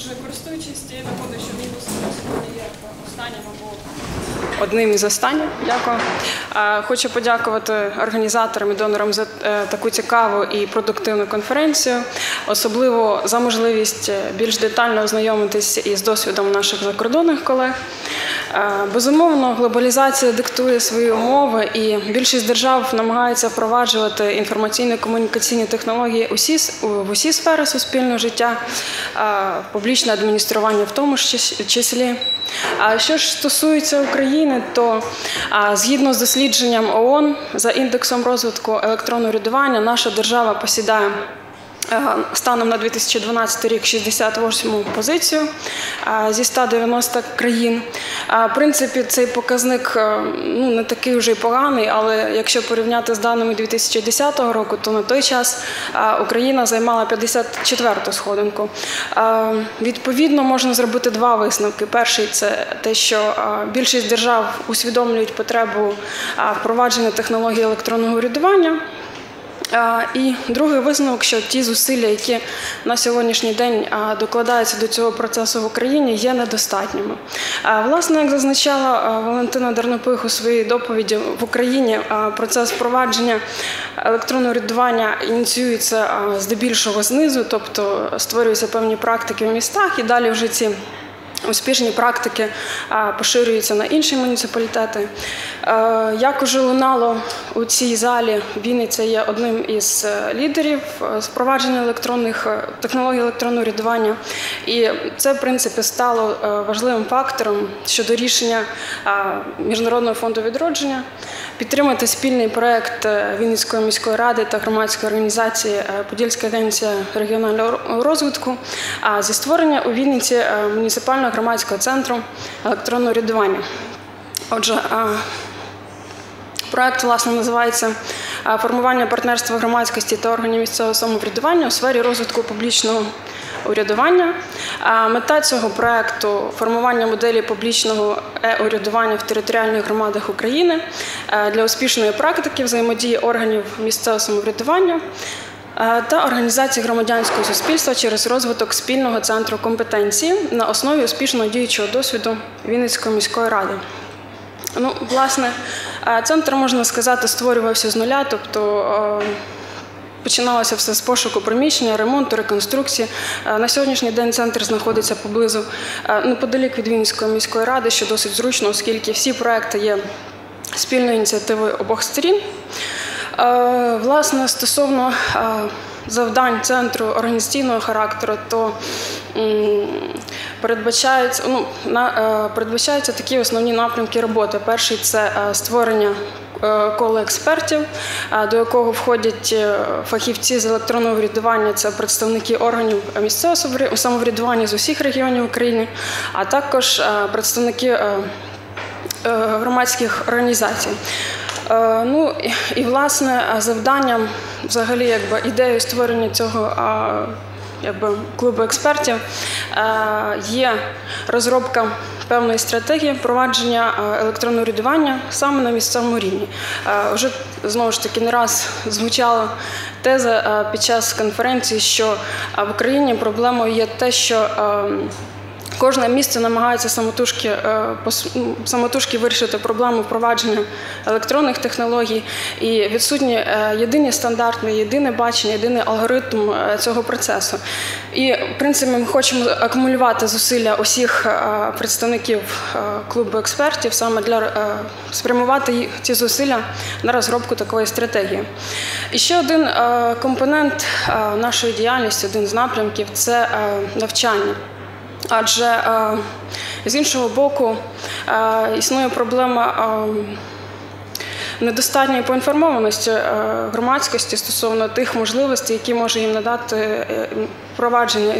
Отже, користуючись цією нагодою, що мій виступ сьогодні є останнім або одним із останніх. Дякую. Хочу подякувати організаторам і донорам за е, таку цікаву і продуктивну конференцію, особливо за можливість е, більш детально ознайомитись із досвідом наших закордонних колег. Безумовно, глобалізація диктує свої умови, і більшість держав намагається впроваджувати інформаційно-комунікаційні технології усі, в усі сфери суспільного життя, публічне адміністрування в тому ж числі. А що ж стосується України, то згідно з дослідженням ООН за індексом розвитку електронного рядування, наша держава посідає е, станом на 2012 рік 68 позицію зі 190 країн. В принципі, цей показник е, ну, не такий вже й поганий, але якщо порівняти з даними 2010 року, то на той час Україна займала 54-ту сходинку. Відповідно, можна зробити два висновки. Перший це те, що більшість держав усвідомлюють потребу впровадження технологій електронного урядування. І другий висновок, що ті зусилля, які на сьогоднішній день докладаються до цього процесу в Україні, є недостатніми. Власне, як зазначала Валентина Дернопих у своїй доповіді в Україні, процес впровадження електронного рядування ініціюється здебільшого знизу, тобто створюються певні практики в містах, і далі вже ці. Успішні практики поширюються на інші муніципалітети. Е, Як уже лунало у цій залі, Вінниця є одним із е, лідерів е, впровадження електронних технологій електронного рядування. І це, в принципі, стало важливим фактором щодо рішення Міжнародного фонду відродження підтримати спільний проект Вінницької міської ради та громадської організації Подільська агенція регіонального розвитку зі створення у Вінниці муніципального громадського центру електронного рядування. Отже, Проект власне називається формування партнерства громадськості та органів місцевого самоврядування у сфері розвитку публічного урядування. Мета цього проекту формування моделі публічного е-урядування в територіальних громадах України для успішної практики взаємодії органів місцевого самоврядування та організації громадянського суспільства через розвиток спільного центру компетенції на основі успішного діючого досвіду Вінницької міської ради. Ну, власне, е, центр, можна сказати, створювався з нуля, тобто е, починалося все з пошуку приміщення, ремонту, реконструкції. Е, На сьогоднішній день центр знаходиться поблизу е, неподалік від Вінницької міської ради, що досить зручно, оскільки всі проекти є спільною ініціативою обох сторін. Е, Власне, стосовно е, завдань центру організаційного характеру, то м, передбачаються, ну, е, передбачаються такі основні напрямки роботи. Перший це створення кола експертів, до якого входять фахівці з електронного врядування, це представники органів місцевого самоврядування з усіх регіонів України, а також представники громадських організацій. Е, Ну і- власне завданням, взагалі, якби ідеєю створення цього якби, клубу експертів е, є розробка певної стратегії впровадження е, електронного рядування саме на місцевому рівні. Вже знову ж таки не раз звучала теза під час конференції, що в Україні проблемою є те, що е, Кожне місце намагається самотужки, е, самотужки вирішити проблему впровадження електронних технологій і відсутні е, єдині стандарти, єдине бачення, єдиний алгоритм е, цього процесу. І в принципі ми хочемо акумулювати зусилля усіх представників клубу експертів саме для спрямувати ці зусилля на розробку такої стратегії. І ще один компонент нашої діяльності, один з напрямків це навчання. Адже е, з іншого боку е, існує проблема е, недостатньої поінформованості громадськості стосовно тих можливостей, які може їм надати впровадження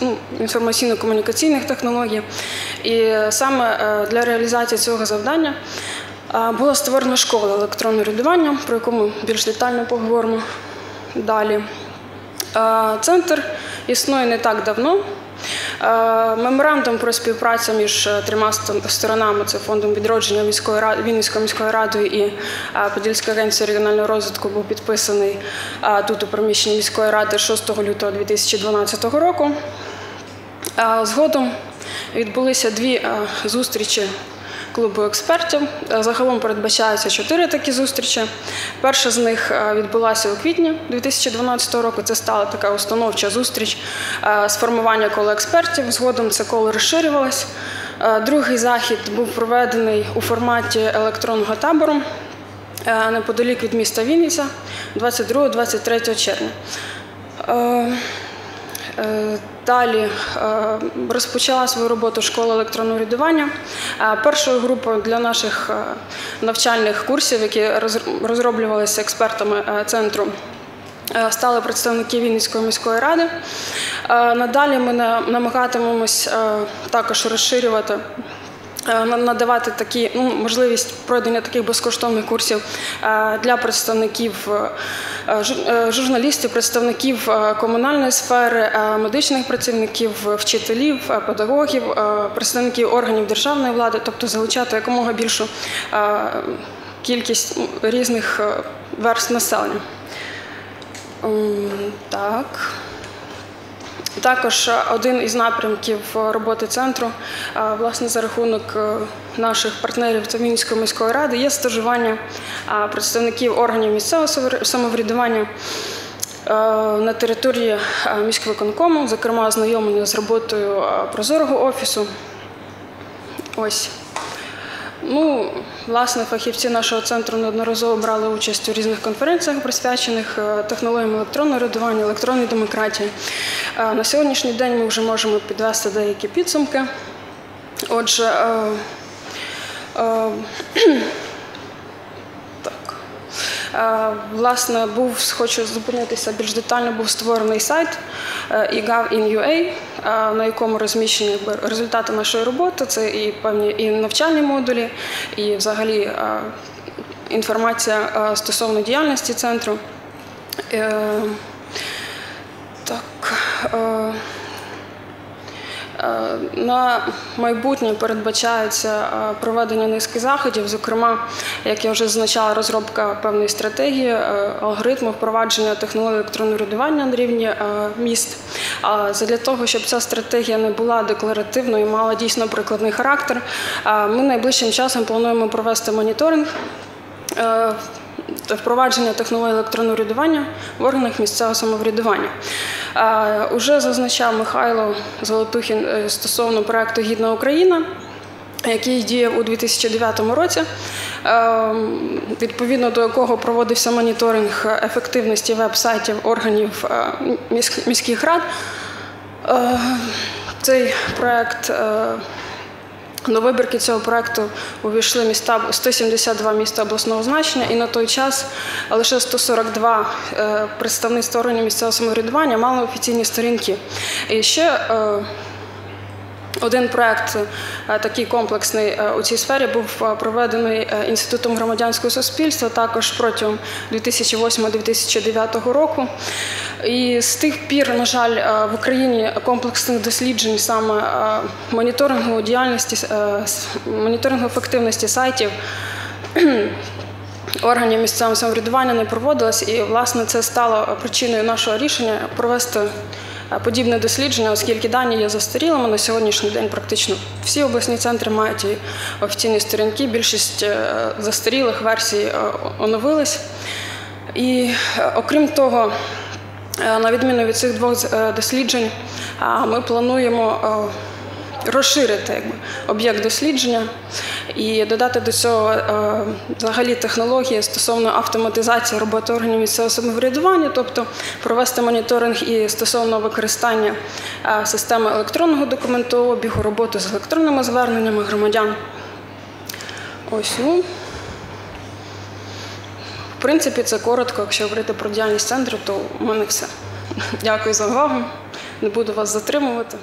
ну, інформаційно-комунікаційних технологій. І саме для реалізації цього завдання була створена школа електронного рядування, про яку ми більш детально поговоримо далі. Центр існує не так давно. Е, Меморандум про співпрацю між е, трьома ст- сторонами це фондом відродження міської ради Вінницької міською радою і е, Подільською агенцією регіонального розвитку був підписаний тут у приміщенні міської ради 6 лютого 2012 року. Згодом відбулися дві зустрічі клубу експертів. Е, Загалом передбачається чотири такі зустрічі. Перша з них е, відбулася у квітні 2012 року. Це стала така установча зустріч е, з формування кола експертів. Згодом це коло розширювалось. Другий захід був проведений у форматі електронного табору неподалік від міста Вінниця 22-23 червня. Е, Далі е, розпочала свою роботу школа електронного рядування. Е, Першою групою для наших навчальних курсів, які розроблювалися експертами центру, стали представники Вінницької міської ради. Надалі ми намагатимемось також розширювати надавати такі ну, можливість проведення таких безкоштовних курсів е, для представників е, жур- е, журналістів, представників е, комунальної сфери, е, медичних працівників, е, вчителів, е, педагогів, е, представників органів державної влади, тобто залучати якомога більшу е, кількість різних е, верст населення. Так. Також один із напрямків роботи центру, е, власне, за рахунок е, наших партнерів та Мінської міської ради, є стажування е, представників органів місцевого самовр- самоврядування на території міського міськвиконкому, зокрема, ознайомлення з роботою прозорого офісу. Ось. Ну, власне, фахівці нашого центру неодноразово брали участь у різних конференціях, присвячених е, технологіям електронного рядування, електронної демократії. Е, На сьогоднішній день ми вже можемо підвести деякі підсумки. Отже, е, Власне, був, хочу зупинитися більш детально, був створений сайт е, eGov.in.ua, е, на якому розміщені результати нашої роботи. Це і певні і навчальні модулі, і взагалі е, інформація е, стосовно діяльності центру. Е, Так. Е, На майбутнє передбачається е, проведення низки заходів, зокрема, як я вже зазначала, розробка певної стратегії, е, алгоритму впровадження технологій електронного рядування на рівні міст. А для того, щоб ця стратегія не була декларативною, і мала дійсно прикладний характер, ми найближчим часом плануємо провести моніторинг. Впровадження технологій електронного рядування в органах місцевого самоврядування. Уже зазначав Михайло Золотухін е, стосовно проекту Гідна Україна, який діяв у 2009 році, е, відповідно до якого проводився моніторинг ефективності веб-сайтів органів е, міських рад. Е, Цей проект до вибірки цього проекту увійшли міста 172 міста обласного значення, і на той час лише 142 е, представництва органів місцевого самоврядування мали офіційні сторінки. І ще е, один проект е, такий комплексний у цій сфері був проведений інститутом громадянського суспільства також протягом 2008-2009 року. І з тих пір, на жаль, е, в Україні комплексних досліджень саме е, моніторингу діяльності, е, моніторингу ефективності сайтів органів місцевого самоврядування не проводилось, і власне це стало причиною нашого рішення провести подібне дослідження, оскільки дані є застарілими. На сьогоднішній день практично всі обласні центри мають офіційні сторінки. Більшість застарілих версій оновились. І окрім того, на відміну від цих двох е, досліджень, ми плануємо е, розширити якби, об'єкт дослідження і додати до цього е, взагалі технології стосовно автоматизації роботи органів місцевого самоврядування, тобто провести моніторинг і стосовно використання е, системи електронного документообігу, роботу з електронними зверненнями громадян. Ось, ну, принципі, це коротко. Якщо говорити про діяльність центру, то у мене все. Дякую за увагу. Не буду вас затримувати.